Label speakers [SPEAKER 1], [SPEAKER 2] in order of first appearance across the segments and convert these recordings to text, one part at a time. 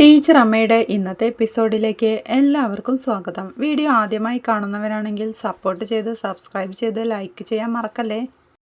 [SPEAKER 1] Teacher അമ്മയുടെ ഇന്നത്തെ എപ്പിസോഡിലേക്ക് എല്ലാവർക്കും സ്വാഗതം. വീഡിയോ ആദ്യമായി കാണുന്നവരാണെങ്കിൽ സപ്പോർട്ട് ചെയ്ത് സബ്സ്ക്രൈബ് ചെയ്ത് ലൈക്ക് ചെയ്യാൻ മറക്കല്ലേ?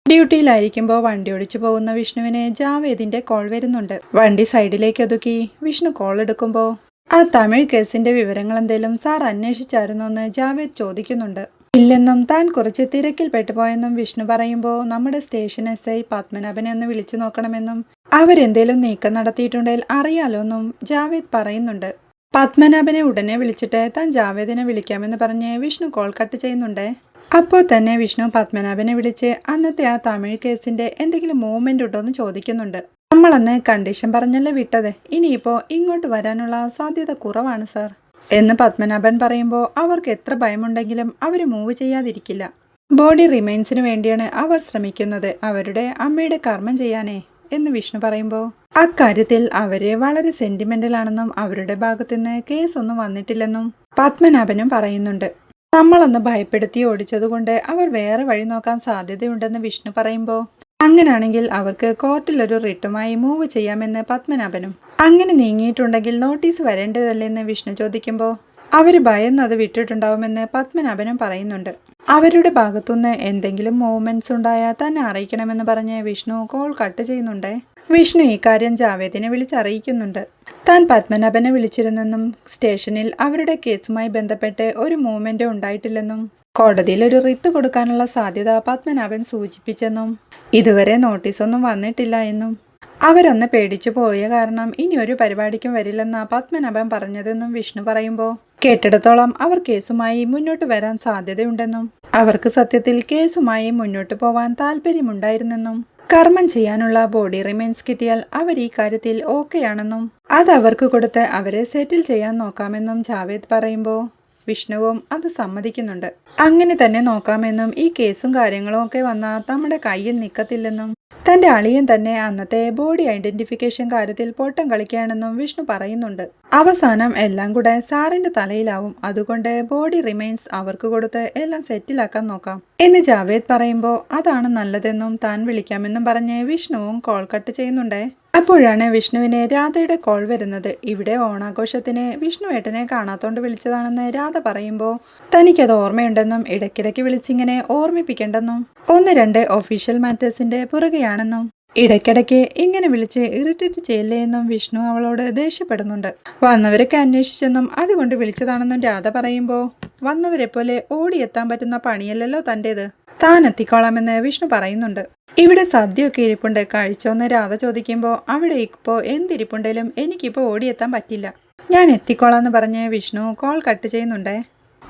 [SPEAKER 1] ഡ്യൂട്ടിയിലായിരിക്കുമ്പോൾ വണ്ടി ഓടിച്ചു പോകുന്ന വിഷ്ണുവിനെ ജാവേദിന്റെ കോൾ വരുന്നുണ്ട്. വണ്ടി സൈഡിലേക്ക് ഒതുക്കി വിഷ്ണു കോൾ എടുക്കുമ്പോൾ ആ തമിഴ് കേസിന്റെ വിവരങ്ങൾ എന്തേലും സാർ അന്വേഷിച്ചായിരുന്നു എന്ന് ജാവേദ് ചോദിക്കുന്നുണ്ട്. ഇല്ലെന്നും താൻ കുറച്ച് തിരക്കിൽ പെട്ടുപോയെന്നും വിഷ്ണു പറയുമ്പോൾ നമ്മുടെ സ്റ്റേഷൻ എസ് ഐ പത്മനാഭനെ ഒന്ന് വിളിച്ചു നോക്കണമെന്നും അവരെന്തേലും നീക്കം നടത്തിയിട്ടുണ്ടെങ്കിൽ അറിയാലോ അറിയാലോന്നും ജാവേദ് പറയുന്നുണ്ട്. പത്മനാഭനെ ഉടനെ വിളിച്ചിട്ട് താൻ ജാവേദിനെ വിളിക്കാമെന്ന് പറഞ്ഞ് വിഷ്ണു കോൾ കട്ട് ചെയ്യുന്നുണ്ട്. അപ്പോൾ തന്നെ വിഷ്ണു പത്മനാഭനെ വിളിച്ച് അന്നത്തെ ആ തമിഴ് കേസിന്റെ എന്തെങ്കിലും മൂവ്മെന്റ് ഉണ്ടോ എന്ന് ചോദിക്കുന്നുണ്ട്. നമ്മളന്ന് കണ്ടീഷൻ പറഞ്ഞല്ലേ വിട്ടത്? ഇനിയിപ്പോ ഇങ്ങോട്ട് വരാനുള്ള സാധ്യത കുറവാണ് സർ. എന്ന് പത്മനാഭൻ പറയുമ്പോൾ അവർക്ക് എത്ര ഭയമുണ്ടെങ്കിലും അവർ മൂവ് ചെയ്യാതിരിക്കില്ല. ബോഡി റിമൈൻസിന് വേണ്ടിയാണ് അവർ ശ്രമിക്കുന്നത്. അവരുടെ അമ്മയുടെ കർമ്മം ചെയ്യാനേ. എന്ന് വിഷ്ണു പറയുമ്പോൾ അക്കാര്യത്തിൽ അവരെ വളരെ സെന്റിമെന്റൽ ആണെന്നും അവരുടെ ഭാഗത്തുനിന്ന് കേസൊന്നും വന്നിട്ടില്ലെന്നും പത്മനാഭനും പറയുന്നുണ്ട്. നമ്മളന്ന് ഭയപ്പെടുത്തി ഓടിച്ചതുകൊണ്ട് അവർ വേറെ വഴി നോക്കാൻ സാധ്യതയുണ്ടെന്ന് വിഷ്ണു പറയുമ്പോൾ അങ്ങനെയാണെങ്കിൽ അവർക്ക് കോർട്ടിലൊരു റിട്ടുമായി മൂവ് ചെയ്യാമെന്ന് പത്മനാഭനും. അങ്ങനെ നീങ്ങിയിട്ടുണ്ടെങ്കിൽ നോട്ടീസ് വരേണ്ടതല്ലെന്ന് വിഷ്ണു ചോദിക്കുമ്പോൾ അവർ ഭയന്നത് വിട്ടിട്ടുണ്ടാവുമെന്ന് പത്മനാഭനും പറയുന്നുണ്ട്. അവരുടെ ഭാഗത്തുനിന്ന് എന്തെങ്കിലും മൂവ്മെന്റ്സ് ഉണ്ടായാൽ തന്നെ അറിയിക്കണമെന്ന് പറഞ്ഞ് വിഷ്ണു കോൾ കട്ട് ചെയ്യുന്നുണ്ട്. വിഷ്ണു ഇക്കാര്യം കാര്യം ജാവേദിനെ വിളിച്ചറിയിക്കുന്നുണ്ട്. താൻ പത്മനാഭനെ വിളിച്ചിരുന്നെന്നും സ്റ്റേഷനിൽ അവരുടെ കേസുമായി ബന്ധപ്പെട്ട് ഒരു മൂവ്മെന്റ് ഉണ്ടായിട്ടില്ലെന്നും കോടതിയിൽ ഒരു റിട്ട് കൊടുക്കാനുള്ള സാധ്യത പത്മനാഭൻ സൂചിപ്പിച്ചെന്നും ഇതുവരെ നോട്ടീസൊന്നും വന്നിട്ടില്ല എന്നും. അവരൊന്ന് പേടിച്ചു പോയ കാരണം ഇനി ഒരു പരിപാടിക്കും വരില്ലെന്നാ പത്മനാഭൻ പറഞ്ഞതെന്നും വിഷ്ണു പറയുമ്പോൾ കേട്ടിടത്തോളം അവർ കേസുമായി മുന്നോട്ട് വരാൻ സാധ്യതയുണ്ടെന്നും അവർക്ക് സത്യത്തിൽ കേസുമായി മുന്നോട്ട് പോവാൻ താല്പര്യമുണ്ടായിരുന്നെന്നും കർമ്മം ചെയ്യാനുള്ള ബോഡി റിമൈൻസ് കിട്ടിയാൽ അവർ ഈ കാര്യത്തിൽ ഓക്കെയാണെന്നും അത് അവർക്ക് കൊടുത്ത് അവരെ സെറ്റിൽ ചെയ്യാൻ നോക്കാമെന്നും ജാവേദ് പറയുമ്പോൾ വിഷ്ണുവും അത് സമ്മതിക്കുന്നുണ്ട്. അങ്ങനെ തന്നെ നോക്കാമെന്നും ഈ കേസും കാര്യങ്ങളും ഒക്കെ വന്നാൽ നമ്മുടെ കയ്യിൽ നിൽക്കത്തില്ലെന്നും തന്റെ അളിയൻ തന്നെ അന്നത്തെ ബോഡി ഐഡന്റിഫിക്കേഷൻ കാര്യത്തിൽ പൊട്ടം കളിക്കുകയാണെന്നും വിഷ്ണു പറയുന്നുണ്ട്. അവസാനം എല്ലാം കൂടെ സാറിന്റെ തലയിലാവും. അതുകൊണ്ട് ബോഡി റിമൈൻസ് അവർക്ക് കൊടുത്ത് എല്ലാം സെറ്റിലാക്കാൻ നോക്കാം. എന്ന് ജാവേദ് പറയുമ്പോൾ അതാണ് നല്ലതെന്നും താൻ വിളിക്കാമെന്നും പറഞ്ഞ് വിഷ്ണുവും കോൾ കട്ട് ചെയ്യുന്നുണ്ടേ? അപ്പോഴാണ് വിഷ്ണുവിന് രാധയുടെ കോൾ വരുന്നത്. ഇവിടെ ഓണാഘോഷത്തിന് വിഷ്ണുവേട്ടനെ കാണാത്തോണ്ട് വിളിച്ചതാണെന്ന് രാധ പറയുമ്പോൾ തനിക്കത് ഓർമ്മയുണ്ടെന്നും ഇടയ്ക്കിടയ്ക്ക് വിളിച്ചിങ്ങനെ ഓർമ്മിപ്പിക്കേണ്ടെന്നും. ഒന്ന് രണ്ട് ഒഫീഷ്യൽ മാറ്റേഴ്സിന്റെ പുറകെയാണെന്നും. ഇടയ്ക്കിടയ്ക്ക് ഇങ്ങനെ വിളിച്ച് ഇറിറ്റേറ്റ് ചെയ്യില്ലേ എന്നും വിഷ്ണു അവളോട് ദേഷ്യപ്പെടുന്നുണ്ട്. വന്നവരൊക്കെ അന്വേഷിച്ചെന്നും അതുകൊണ്ട് വിളിച്ചതാണെന്നും രാധ പറയുമ്പോൾ വന്നവരെ പോലെ ഓടിയെത്താൻ പറ്റുന്ന പണിയല്ലല്ലോ തന്റേത്. താൻ എത്തിക്കോളാമെന്ന് വിഷ്ണു പറയുന്നുണ്ട്. ഇവിടെ സദ്യയൊക്കെ ഇരിപ്പുണ്ട്. കഴിച്ചോന്ന് രാധ ചോദിക്കുമ്പോൾ അവിടെ ഇപ്പോൾ എന്തിരിപ്പുണ്ടെങ്കിലും എനിക്കിപ്പോൾ ഓടിയെത്താൻ പറ്റില്ല. ഞാൻ എത്തിക്കോളാന്ന് പറഞ്ഞ് വിഷ്ണു കോൾ കട്ട് ചെയ്യുന്നുണ്ടേ.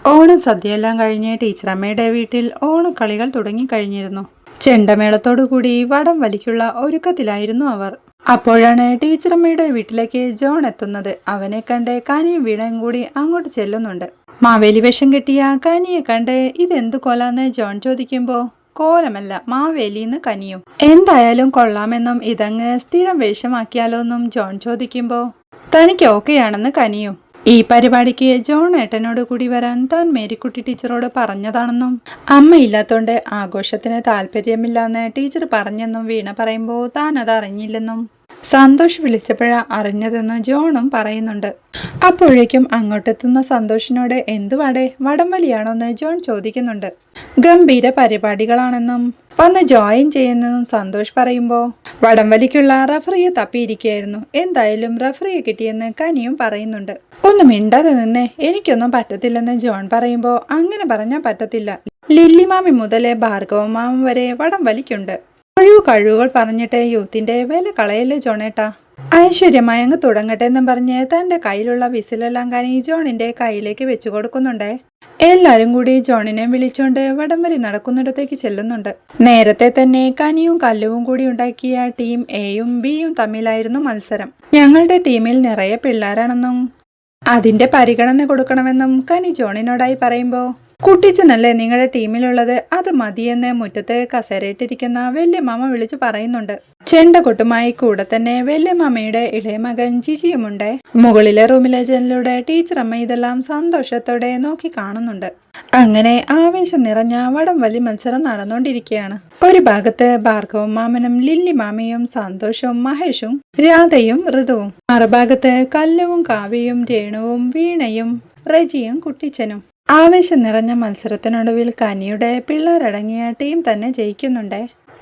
[SPEAKER 1] ഓണം സദ്യയെല്ലാം കഴിഞ്ഞ് ടീച്ചറമ്മയുടെ വീട്ടിൽ ഓണക്കളികൾ തുടങ്ങിക്കഴിഞ്ഞിരുന്നു. ചെണ്ടമേളത്തോടു കൂടി വടം വലിക്കുള്ള ഒരുക്കത്തിലായിരുന്നു അവർ. അപ്പോഴാണ് ടീച്ചറമ്മയുടെ വീട്ടിലേക്ക് ജോൺ എത്തുന്നത്. അവനെ കണ്ട് കനിയും വീണയും കൂടി അങ്ങോട്ട് ചെല്ലുന്നുണ്ട്. മാവേലി വേഷം കെട്ടിയ കനിയെ കണ്ട് ഇതെന്ത് കൊലാന്ന് ജോൺ ചോദിക്കുമ്പോ കോലമല്ല മാവേലിന്ന് കനിയും. എന്തായാലും കൊള്ളാമെന്നും ഇതങ്ങ് സ്ഥിരം വേഷമാക്കിയാലോ എന്നും ജോൺ ചോദിക്കുമ്പോ തനിക്ക് ഓക്കെയാണെന്ന് കനിയും. ഈ പരിപാടിക്ക് ജോൺ ഏട്ടനോട് കൂടി വരാൻ താൻ മേരിക്കുട്ടി ടീച്ചറോട് പറഞ്ഞതാണെന്നും അമ്മയില്ലാത്തോണ്ട് ആഘോഷത്തിന് താല്പര്യമില്ലാന്ന് ടീച്ചർ പറഞ്ഞെന്നും വീണ പറയുമ്പോൾ താൻ അത് അറിഞ്ഞില്ലെന്നും സന്തോഷ് വിളിച്ചപ്പോഴാ അറിഞ്ഞതെന്ന് ജോണും പറയുന്നുണ്ട്. അപ്പോഴേക്കും അങ്ങോട്ടെത്തുന്ന സന്തോഷിനോട് എന്തുവാടെ വടംവലിയാണോന്ന് ജോൺ ചോദിക്കുന്നുണ്ട്. ഗംഭീര പരിപാടികളാണെന്നും വന്ന് ജോയിൻ ചെയ്യുന്നതും സന്തോഷ് പറയുമ്പോൾ വടംവലിക്കുള്ള റഫറിയെ തപ്പിയിരിക്കുകയായിരുന്നു. എന്തായാലും റഫറിയെ കിട്ടിയെന്ന് കനിയും പറയുന്നുണ്ട്. ഒന്നും മിണ്ടാതെ നിന്നേ എനിക്കൊന്നും പറ്റത്തില്ലെന്ന് ജോൺ പറയുമ്പോൾ അങ്ങനെ പറഞ്ഞാൽ പറ്റത്തില്ല. ലില്ലിമാമി മുതലേ ഭാർഗവമാമം വരെ വടംവലിക്കുണ്ട് ഒഴിവ് കഴിവുകൾ പറഞ്ഞിട്ട് യൂത്തിന്റെ വില കളയല്ലേ ജോണേട്ടാ? ഐശ്വര്യമായി അങ്ങ് തുടങ്ങട്ടെ എന്നും പറഞ്ഞ് തന്റെ കയ്യിലുള്ള വിസിലെല്ലാം കനി ജോണിന്റെ കയ്യിലേക്ക് വെച്ചു കൊടുക്കുന്നുണ്ടേ. എല്ലാരും കൂടി ജോണിനെ വിളിച്ചോണ്ട് വടംവലി നടക്കുന്നിടത്തേക്ക് ചെല്ലുന്നുണ്ട്. നേരത്തെ തന്നെ കനിയും കല്ലുവും കൂടി ഉണ്ടാക്കിയ ടീം എയും ബിയും തമ്മിലായിരുന്നു മത്സരം. ഞങ്ങളുടെ ടീമിൽ നിറയെ പിള്ളേരാണെന്നും അതിന്റെ പരിഗണന കൊടുക്കണമെന്നും കനി ജോണിനോടായി പറയുമ്പോൾ കുട്ടിച്ചനല്ലേ നിങ്ങളുടെ ടീമിലുള്ളത്? അത് മതിയെന്ന് മുറ്റത്ത് കസേരയിട്ടിരിക്കുന്ന വല്യമാമ വിളിച്ചു പറയുന്നുണ്ട്. ചെണ്ട കൊട്ടുമായി കൂടെ തന്നെ വല്യമാമയുടെ ഇളയ മകൻ ജിജിയുമുണ്ട്. മുകളിലെ റൂമിലെ ജനലിലൂടെ ടീച്ചർ അമ്മ ഇതെല്ലാം സന്തോഷത്തോടെ നോക്കി കാണുന്നുണ്ട്. അങ്ങനെ ആവേശം നിറഞ്ഞ വടം വലി മത്സരം നടന്നുകൊണ്ടിരിക്കുകയാണ്. ഒരു ഭാഗത്ത് ഭാർഗവും മാമനും ലില്ലി മാമയും സന്തോഷവും മഹേഷും രാധയും ഋതുവും. മറുഭാഗത്ത് കല്ലുവും കാവ്യയും രേണുവും വീണയും റജിയും കുട്ടിച്ചനും. ആവേശം നിറഞ്ഞ മത്സരത്തിനൊടുവിൽ കനിയുടെ പിള്ളേരടങ്ങിയ ടീം തന്നെ ജയിക്കുന്നുണ്ട്?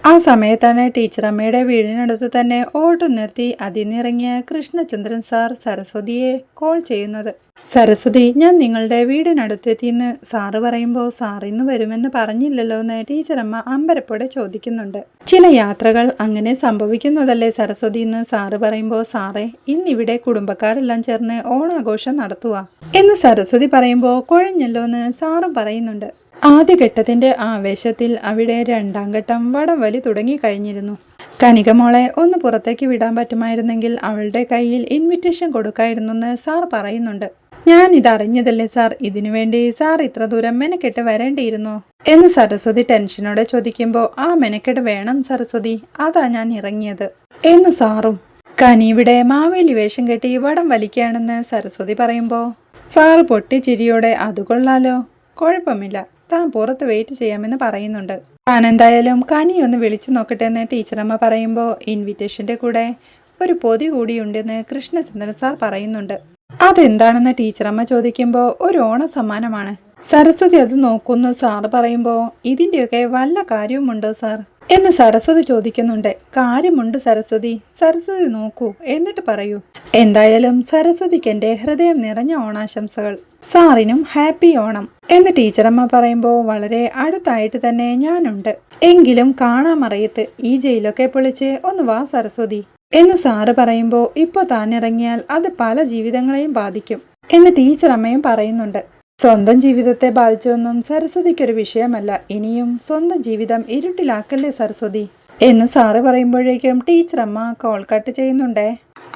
[SPEAKER 1] ആ സമയത്താണ് ടീച്ചർ അമ്മയുടെ വീടിനടുത്ത് തന്നെ ഓട്ടം നിർത്തി അതിനിറങ്ങിയ കൃഷ്ണചന്ദ്രൻ സാർ സരസ്വതിയെ കോൾ ചെയ്യുന്നത്. സരസ്വതി ഞാൻ നിങ്ങളുടെ വീടിനടുത്തെത്തിയെന്ന് സാറ് പറയുമ്പോൾ സാർ ഇന്ന് വരുമെന്ന് പറഞ്ഞില്ലല്ലോ എന്ന് ടീച്ചറമ്മ അമ്പരപ്പോടെ ചോദിക്കുന്നുണ്ട്. ചില യാത്രകൾ അങ്ങനെ സംഭവിക്കുന്നതല്ലേ സരസ്വതി എന്ന് സാറ് പറയുമ്പോൾ സാറേ ഇന്നിവിടെ കുടുംബക്കാരെല്ലാം ചേർന്ന് ഓണാഘോഷം നടത്തുക എന്ന് സരസ്വതി പറയുമ്പോൾ കുഴഞ്ഞല്ലോ എന്ന് സാറും പറയുന്നുണ്ട്. ആദ്യഘട്ടത്തിന്റെ ആവേശത്തിൽ അവിടെ രണ്ടാം ഘട്ടം വടം വടംവലി തുടങ്ങിക്കഴിഞ്ഞിരുന്നു കനികമോളെ ഒന്ന് പുറത്തേക്ക് വിടാൻ പറ്റുമായിരുന്നെങ്കിൽ അവളുടെ കയ്യിൽ ഇൻവിറ്റേഷൻ കൊടുക്കായിരുന്നു എന്ന് സാർ പറയുന്നുണ്ട്. ഞാൻ ഇതറിഞ്ഞതല്ലേ സാർ? ഇതിനു വേണ്ടി സാർ ഇത്ര ദൂരം മെനക്കെട്ട് വരേണ്ടിയിരുന്നോ. എന്ന് സരസ്വതി ടെൻഷനോടെ ചോദിക്കുമ്പോൾ ആ മെനക്കെട്ട് വേണം സരസ്വതി അതാ ഞാൻ ഇറങ്ങിയത്. എന്ന് സാറും കനിയുടെ മാവേലി വേഷം കെട്ടി വടം വലിക്കുകയാണെന്ന് സരസ്വതി പറയുമ്പോൾ സാറ് പൊട്ടിച്ചിരിയോടെ അത് കൊള്ളാലോ കുഴപ്പമില്ല. താൻ പുറത്ത് വെയിറ്റ് ചെയ്യാമെന്ന് പറയുന്നുണ്ട്. താൻ എന്തായാലും കനി ഒന്ന് വിളിച്ചു നോക്കട്ടെ എന്ന് ടീച്ചറമ്മ പറയുമ്പോൾ ഇൻവിറ്റേഷന്റെ കൂടെ ഒരു പൊതി കൂടിയുണ്ടെന്ന് കൃഷ്ണചന്ദ്രൻ സാർ പറയുന്നുണ്ട്. അതെന്താണെന്ന് ടീച്ചറമ്മ ചോദിക്കുമ്പോൾ ഒരു ഓണ സമ്മാനമാണ് സരസ്വതി അത് നോക്കുന്നു സാർ പറയുമ്പോൾ ഇതിന്റെയൊക്കെ വല്ല കാര്യവുമുണ്ടോ സാർ എന്ന് സരസ്വതി ചോദിക്കുന്നുണ്ട്. കാര്യമുണ്ട് സരസ്വതി. സരസ്വതി നോക്കൂ. എന്നിട്ട് പറയൂ. എന്തായാലും സരസ്വതിക്ക് എന്റെ ഹൃദയം നിറഞ്ഞ ഓണാശംസകൾ. സാറിനും ഹാപ്പി ഓണം. എന്ന് ടീച്ചറമ്മ പറയുമ്പോൾ വളരെ അടുത്തായിട്ട് തന്നെ ഞാനുണ്ട്. എങ്കിലും കാണാമറിയത്ത് ഈ ജയിലൊക്കെ പൊളിച്ച് ഒന്ന് വാ സരസ്വതി. എന്ന് സാറ് പറയുമ്പോൾ ഇപ്പോൾ താൻ ഇറങ്ങിയാൽ അത് പല ജീവിതങ്ങളെയും ബാധിക്കും. എന്ന് ടീച്ചറമ്മയും പറയുന്നുണ്ട്. സ്വന്തം ജീവിതത്തെ ബാധിച്ചതൊന്നും സരസ്വതിക്കൊരു വിഷയമല്ല. ഇനിയും സ്വന്തം ജീവിതം ഇരുട്ടിലാക്കല്ലേ സരസ്വതി? എന്ന് സാറ് പറയുമ്പോഴേക്കും ടീച്ചർ അമ്മ കോൾ കട്ട് ചെയ്യുന്നുണ്ടേ.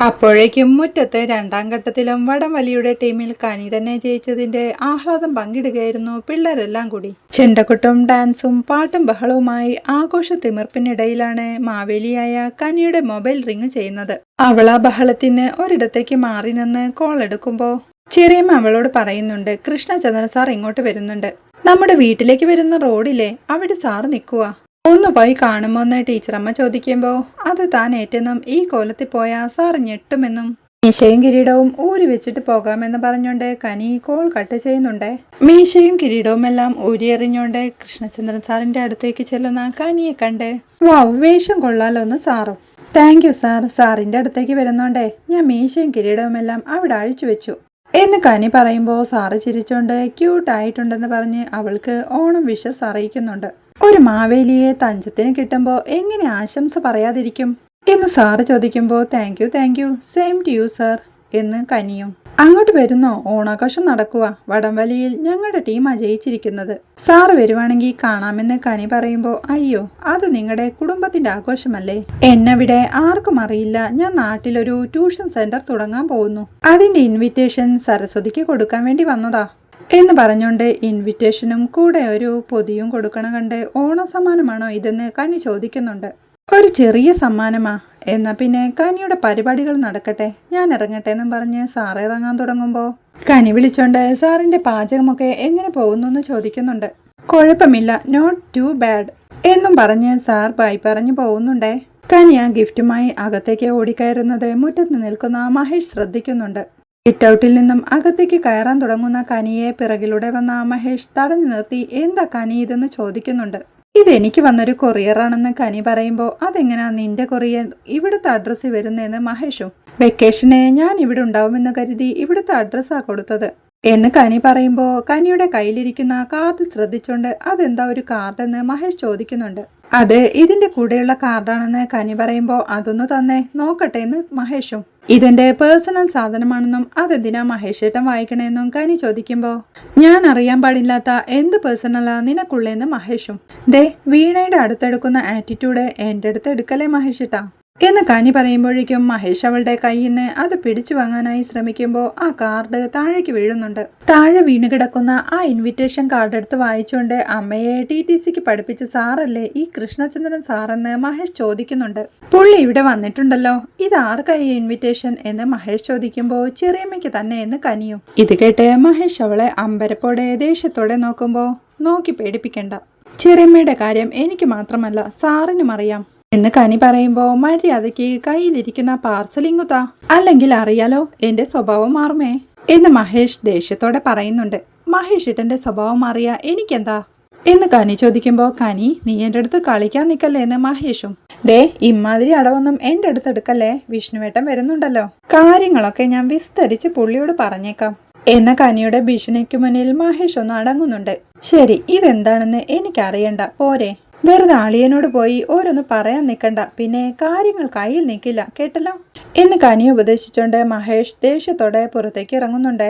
[SPEAKER 1] അപ്പോഴേക്കും മുറ്റത്ത് രണ്ടാം ഘട്ടത്തിലും വടംവലിയുടെ ടീമിൽ കനി തന്നെ ജയിച്ചതിന്റെ ആഹ്ലാദം പങ്കിടുകയായിരുന്നു പിള്ളേരെല്ലാം കൂടി. ചെണ്ടക്കുട്ടും ഡാൻസും പാട്ടും ബഹളവുമായി ആഘോഷ തിമിർപ്പിനിടയിലാണ് മാവേലിയായ കനിയുടെ മൊബൈൽ റിങ് ചെയ്യുന്നത്. അവൾ ആ ബഹളത്തിന് ഒരിടത്തേക്ക് മാറി നിന്ന് കോൾ എടുക്കുമ്പോൾ ചെറിയമ്മ അവളോട് പറയുന്നുണ്ട് കൃഷ്ണചന്ദ്രൻ സാർ ഇങ്ങോട്ട് വരുന്നുണ്ട്. നമ്മുടെ വീട്ടിലേക്ക് വരുന്ന റോഡിലെ അവിടെ സാറ് നിൽക്കുക ഒന്ന് പോയി കാണുമോ എന്ന് ടീച്ചറമ്മ ചോദിക്കുമ്പോൾ അത് താൻ ഏറ്റെന്നും ഈ കോലത്തിൽ പോയാൽ സാർ ഞെട്ടുമെന്നും. മീശയും കിരീടവും ഊരി വെച്ചിട്ട് പോകാമെന്ന് പറഞ്ഞുകൊണ്ട് കനി കോൾ കട്ട് ചെയ്യുന്നുണ്ട്. മീശയും കിരീടവും എല്ലാം ഊരിയെറിഞ്ഞുകൊണ്ട് കൃഷ്ണചന്ദ്രൻ സാറിന്റെ അടുത്തേക്ക് ചെല്ലുന്ന കനിയെ കണ്ട് വാവ് വേഷം കൊള്ളാലോ എന്ന് സാറും. താങ്ക് യു സാർ സാറിന്റെ അടുത്തേക്ക് വരുന്നോണ്ടേ ഞാൻ മീശയും കിരീടവും എല്ലാം അവിടെ അഴിച്ചു വെച്ചു. എന്ന് കനി പറയുമ്പോൾ സാറ് ചിരിച്ചോണ്ട് ക്യൂട്ടായിട്ടുണ്ടെന്ന് പറഞ്ഞ് അവൾക്ക് ഓണം വിഷസ് അറിയിക്കുന്നുണ്ട്. ഒരു മാവേലിയെ തഞ്ചത്തിന് കിട്ടുമ്പോൾ എങ്ങനെ ആശംസ പറയാതിരിക്കും? എന്ന് സാറ് ചോദിക്കുമ്പോൾ thank you thank you same to you sir എന്ന് കനിയും അങ്ങോട്ട് വരുന്നോ? ഓണാഘോഷം നടക്കുക വടംവലിയിൽ ഞങ്ങളുടെ ടീമാ ജയിച്ചിരിക്കുന്നത്. സാറ് വരുവാണെങ്കിൽ കാണാമെന്ന് കനി പറയുമ്പോൾ അയ്യോ അത് നിങ്ങളുടെ കുടുംബത്തിന്റെ ആഘോഷമല്ലേ? എന്നവിടെ ആർക്കും അറിയില്ല. ഞാൻ നാട്ടിലൊരു ട്യൂഷൻ സെന്റർ തുടങ്ങാൻ പോകുന്നു. അതിന്റെ ഇൻവിറ്റേഷൻ സരസ്വതിക്ക് കൊടുക്കാൻ വേണ്ടി വന്നതാ. എന്ന് പറഞ്ഞുകൊണ്ട് ഇൻവിറ്റേഷനും കൂടെ ഒരു പൊതിയും കൊടുക്കണ കണ്ട് ഓണസമ്മാനമാണോ ഇതെന്ന് കനി ചോദിക്കുന്നുണ്ട്. ഒരു ചെറിയ സമ്മാനമാ. എന്നാ പിന്നെ കനിയുടെ പരിപാടികൾ നടക്കട്ടെ. ഞാൻ ഇറങ്ങട്ടെ എന്നും പറഞ്ഞ് സാറ് ഇറങ്ങാൻ തുടങ്ങുമ്പോൾ കനി വിളിച്ചോണ്ട് സാറിന്റെ പാചകമൊക്കെ എങ്ങനെ പോകുന്നു എന്ന് ചോദിക്കുന്നുണ്ട്. കുഴപ്പമില്ല നോട്ട് ടു ബാഡ് എന്നും പറഞ്ഞ് സാർ ബൈ പറഞ്ഞു പോകുന്നുണ്ടേ. കനി ആ ഗിഫ്റ്റുമായി അകത്തേക്ക് ഓടിക്കയറുന്നത് മുറ്റത്ത് നിൽക്കുന്ന മഹേഷ് ശ്രദ്ധിക്കുന്നുണ്ട്. സിറ്റൗട്ടിൽ നിന്നും അകത്തേക്ക് കയറാൻ തുടങ്ങുന്ന കനിയെ പിറകിലൂടെ വന്ന മഹേഷ് തടഞ്ഞു നിർത്തി എന്താ കനി ഇതെന്ന് ചോദിക്കുന്നുണ്ട്. ഇതെനിക്ക് വന്നൊരു കൊറിയറാണെന്ന് കനി പറയുമ്പോൾ അതെങ്ങനാ നിന്റെ കൊറിയർ ഇവിടുത്തെ അഡ്രസ്സിൽ വരുന്നതെന്ന് മഹേഷും? വെക്കേഷന് ഞാൻ ഇവിടെ ഉണ്ടാവുമെന്ന് കരുതി ഇവിടുത്തെ അഡ്രസ്സാ കൊടുത്തത്. എന്ന് കനി പറയുമ്പോൾ കനിയുടെ കയ്യിലിരിക്കുന്ന കാർഡ് ശ്രദ്ധിച്ചുകൊണ്ട് അതെന്താ ഒരു കാർഡെന്ന് മഹേഷ് ചോദിക്കുന്നുണ്ട്. അത് ഇതിന്റെ കൂടെയുള്ള കാർഡാണെന്ന് കനി പറയുമ്പോൾ അതൊന്നു തന്നെ നോക്കട്ടെ എന്ന് മഹേഷും. ഇതെന്റെ പേഴ്സണൽ സാധനമാണെന്നും അതെന്തിനാ മഹേഷേട്ടൻ വായിക്കണേന്നും കനി ചോദിക്കുമ്പോ ഞാൻ അറിയാൻ പാടില്ലാത്ത എന്ത് പേഴ്സണലാ നിനക്കുള്ളേന്ന് മഹേഷും. ദേ വീണയുടെ അടുത്തെടുക്കുന്ന ആറ്റിറ്റ്യൂഡ് എന്റെ അടുത്ത് എടുക്കലേ മഹേഷേട്ടാ? എന്ന് കനി പറയുമ്പോഴേക്കും മഹേഷ് അവളുടെ കയ്യിൽ നിന്ന് അത് പിടിച്ചു വാങ്ങാനായി ശ്രമിക്കുമ്പോൾ ആ കാർഡ് താഴേക്ക് വീഴുന്നുണ്ട്. താഴെ വീണ് കിടക്കുന്ന ആ ഇൻവിറ്റേഷൻ കാർഡ് എടുത്ത് വായിച്ചുകൊണ്ട് അമ്മയെ ടി ടി സിക്ക് പഠിപ്പിച്ച സാറല്ലേ ഈ കൃഷ്ണചന്ദ്രൻ സാറെന്ന് മഹേഷ് ചോദിക്കുന്നുണ്ട്. പുള്ളി ഇവിടെ വന്നിട്ടുണ്ടല്ലോ. ഇത് ആർക്കായി ഇൻവിറ്റേഷൻ എന്ന് മഹേഷ് ചോദിക്കുമ്പോൾ ചെറിയമ്മയ്ക്ക് തന്നെ എന്ന് കനിയും. ഇത് കേട്ട് മഹേഷ് അവളെ അമ്പരപ്പോടെ ദേഷ്യത്തോടെ നോക്കുമ്പോൾ നോക്കി പേടിപ്പിക്കണ്ട. ചെറിയമ്മയുടെ കാര്യം എനിക്ക് മാത്രമല്ല സാറിനും അറിയാം. എന്ന് കനി പറയുമ്പോ മര്യാദയ്ക്ക് കയ്യിലിരിക്കുന്ന പാർസലിങ്ങുതാ അല്ലെങ്കിൽ അറിയാലോ എന്റെ സ്വഭാവം മാറുമേ? എന്ന് മഹേഷ് ദേഷ്യത്തോടെ പറയുന്നുണ്ട്. മഹേഷ് ഇട്ടന്റെ സ്വഭാവം മാറിയ എനിക്കെന്താ? എന്ന് കനി ചോദിക്കുമ്പോ കനി നീ എന്റെ അടുത്ത് കളിക്കാൻ നിൽക്കല്ലേ എന്ന് മഹേഷും. ദേ ഇമാതിരി അടവൊന്നും എന്റെ അടുത്ത് എടുക്കല്ലേ? വിഷ്ണുവേട്ടൻ വരുന്നുണ്ടല്ലോ. കാര്യങ്ങളൊക്കെ ഞാൻ വിസ്തരിച്ച് പുള്ളിയോട് പറഞ്ഞേക്കാം. എന്ന കനിയുടെ ഭീഷണിക്ക് മുന്നിൽ മഹേഷ് ഒന്ന് അടങ്ങുന്നുണ്ട്. ശരി ഇതെന്താണെന്ന് എനിക്കറിയണ്ട. പോരെ. വെറുതെ അളിയനോട് പോയി ഓരോന്ന് പറയാൻ നിൽക്കണ്ട പിന്നെ കാര്യങ്ങൾ കയ്യിൽ നിൽക്കില്ല കേട്ടല്ലോ? എന്ന് കനി ഉപദേശിച്ചുകൊണ്ട് മഹേഷ് ദേഷ്യത്തോടെ പുറത്തേക്ക് ഇറങ്ങുന്നുണ്ടേ.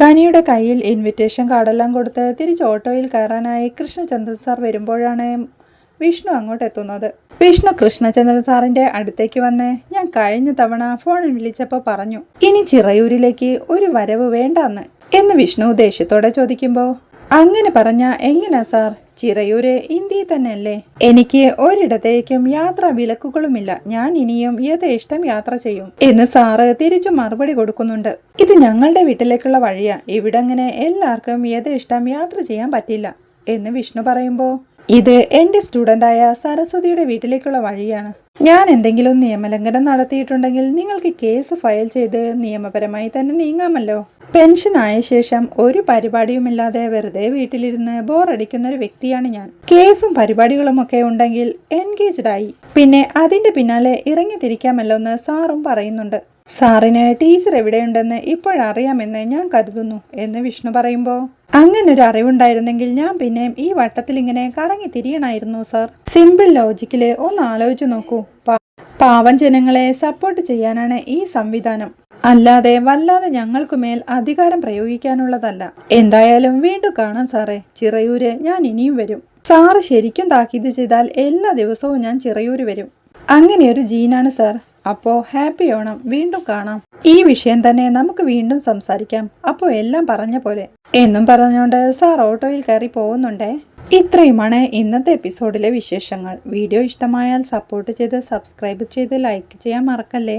[SPEAKER 1] കനിയുടെ കയ്യിൽ ഇൻവിറ്റേഷൻ കാർഡെല്ലാം കൊടുത്ത് തിരിച്ച് ഓട്ടോയിൽ കയറാനായി കൃഷ്ണചന്ദ്രൻ സാർ വരുമ്പോഴാണ് വിഷ്ണു അങ്ങോട്ട് എത്തുന്നത്. വിഷ്ണു കൃഷ്ണചന്ദ്രൻ സാറിന്റെ അടുത്തേക്ക് വന്ന് ഞാൻ കഴിഞ്ഞ തവണ ഫോണിൽ വിളിച്ചപ്പോൾ പറഞ്ഞു ഇനി ചിറയൂരിലേക്ക് ഒരു വരവ് വേണ്ടെന്ന്. എന്ന് വിഷ്ണു ദേഷ്യത്തോടെ ചോദിക്കുമ്പോൾ അങ്ങനെ പറഞ്ഞ എങ്ങനാ സാർ? ചിറയൂര് ഇന്ത്യയിൽ തന്നെയല്ലേ? എനിക്ക് ഒരിടത്തേക്കും യാത്രാ വിലക്കുകളുമില്ല. ഞാൻ ഇനിയും യഥേഷ്ടം യാത്ര ചെയ്യും. എന്ന് സാറ് തിരിച്ചു മറുപടി കൊടുക്കുന്നുണ്ട്. ഇത് ഞങ്ങളുടെ വീട്ടിലേക്കുള്ള വഴിയാ. ഇവിടെ അങ്ങനെ എല്ലാവർക്കും യഥേഷ്ടം യാത്ര ചെയ്യാൻ പറ്റില്ല. എന്ന് വിഷ്ണു പറയുമ്പോൾ ഇത് എന്റെ സ്റ്റുഡന്റായ സരസ്വതിയുടെ വീട്ടിലേക്കുള്ള വഴിയാണ്. ഞാൻ എന്തെങ്കിലും നിയമലംഘനം നടത്തിയിട്ടുണ്ടെങ്കിൽ നിങ്ങൾക്ക് കേസ് ഫയൽ ചെയ്ത് നിയമപരമായി തന്നെ നീങ്ങാമല്ലോ. പെൻഷൻ ആയ ശേഷം ഒരു പരിപാടിയുമില്ലാതെ വെറുതെ വീട്ടിലിരുന്ന് ബോറടിക്കുന്ന ഒരു വ്യക്തിയാണ് ഞാൻ. കേസും പരിപാടികളും ഒക്കെ ഉണ്ടെങ്കിൽ എൻഗേജ്ഡ് ആയി. പിന്നെ അതിന്റെ പിന്നാലെ ഇറങ്ങി തിരിക്കാമല്ലോ എന്ന് സാറും പറയുന്നുണ്ട്. സാറിന് ടീച്ചർ എവിടെയുണ്ടെന്ന് ഇപ്പോഴറിയാമെന്ന് ഞാൻ കരുതുന്നു എന്ന് വിഷ്ണു പറയുമ്പോൾ അങ്ങനെ ഒരു അറിവുണ്ടായിരുന്നെങ്കിൽ ഞാൻ പിന്നെയും ഈ വട്ടത്തിൽ ഇങ്ങനെ കറങ്ങി തിരിയണമായിരുന്നു സാർ. സിമ്പിൾ ലോജിക്കിൽ ഒന്ന് ആലോചിച്ചു നോക്കൂ. പാവം ജനങ്ങളെ സപ്പോർട്ട് ചെയ്യാനാണ് ഈ സംവിധാനം. അല്ലാതെ വല്ലാതെ ഞങ്ങൾക്കുമേൽ അധികാരം പ്രയോഗിക്കാനുള്ളതല്ല. എന്തായാലും വീണ്ടും കാണാം സാറേ. ചിറയൂര് ഞാൻ ഇനിയും വരും. സാറ് ശരിക്കും താക്കീത് ചെയ്താൽ എല്ലാ ദിവസവും ഞാൻ ചിറയൂര് വരും. അങ്ങനെയൊരു ജീനാണ് സാർ. അപ്പോ ഹാപ്പി ഓണം. വീണ്ടും കാണാം. ഈ വിഷയം തന്നെ നമുക്ക് വീണ്ടും സംസാരിക്കാം. അപ്പോ എല്ലാം പറഞ്ഞ പോലെ. എന്നും പറഞ്ഞുകൊണ്ട് സാർ ഓട്ടോയിൽ കയറി പോകുന്നുണ്ടേ? ഇത്രയുമാണ് ഇന്നത്തെ എപ്പിസോഡിലെ വിശേഷങ്ങൾ. വീഡിയോ ഇഷ്ടമായാൽ സപ്പോർട്ട് ചെയ്ത് സബ്സ്ക്രൈബ് ചെയ്ത് ലൈക്ക് ചെയ്യാൻ മറക്കല്ലേ?